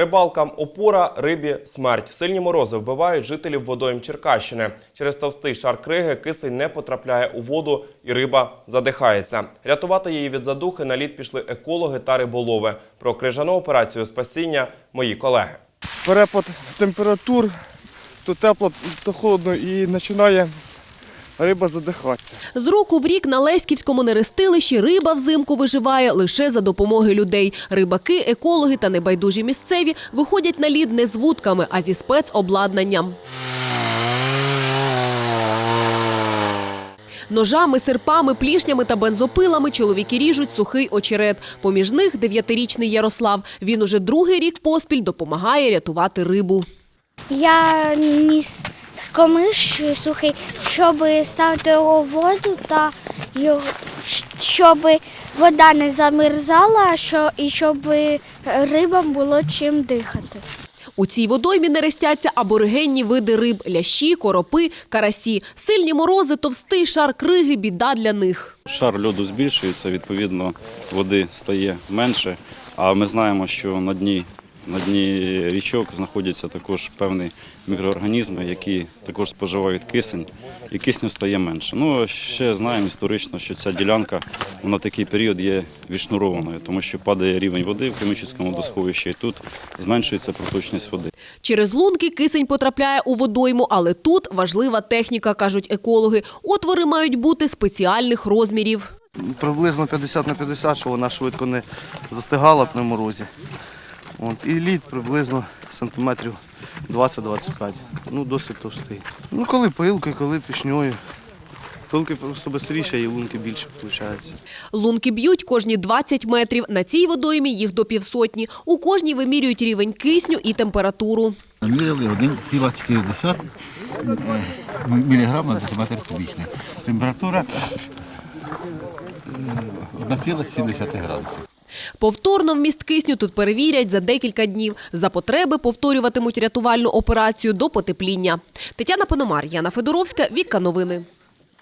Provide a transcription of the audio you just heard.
Рибалкам опора, рибі смерть. Сильні морози вбивають жителів водойм Черкащини. Через товстий шар криги кисень не потрапляє у воду і риба задихається. Рятувати її від задухи на лід пішли екологи та риболови. Про крижану операцію спасіння мої колеги. перепад температур, то тепло, то холодно і починає риба задихатися. З року в рік на Леськівському нерестилищі риба взимку виживає лише за допомоги людей. Рибаки, екологи та небайдужі місцеві виходять на лід не з вудками, а зі спецобладнанням. Ножами, серпами, плішнями та бензопилами чоловіки ріжуть сухий очерет. Поміж них дев'ятирічний Ярослав. Він уже другий рік поспіль допомагає рятувати рибу. Я ніс комиш сухий, щоб ставити його в воду та його, щоб вода не замерзала що, і щоб рибам було чим дихати. У цій водоймі нерестяться аборигенні види риб – лящі, коропи, карасі. Сильні морози, товстий шар криги – біда для них. Шар льоду збільшується, відповідно, води стає менше. А ми знаємо, що на дні, на дні річок знаходяться також певні мікроорганізми, які також споживають кисень, і кисню стає менше. Ну, ще знаємо історично, що ця ділянка на такий період є відшнурованою, тому що падає рівень води в Кремічицькому водосховищі, і тут зменшується проточність води. Через лунки кисень потрапляє у водойму, але тут важлива техніка, кажуть екологи. Отвори мають бути спеціальних розмірів. приблизно 50 на 50, що вона швидко не застигала б на морозі. От, і лід приблизно сантиметрів 20-25. Ну, досить товстий. Ну, коли пилкою, коли пішньою. Пилки просто швидше і лунки більше виходить. Лунки б'ють кожні 20 метрів. На цій водоймі їх до півсотні. У кожній вимірюють рівень кисню і температуру. Міряли 1,4 мг на дециметр кубічний. Температура е, 1,7 градусів. Повторно вміст кисню тут перевірять за декілька днів. За потреби повторюватимуть рятувальну операцію до потепління. Тетяна Пономар, Яна Федоровська, Віка Новини.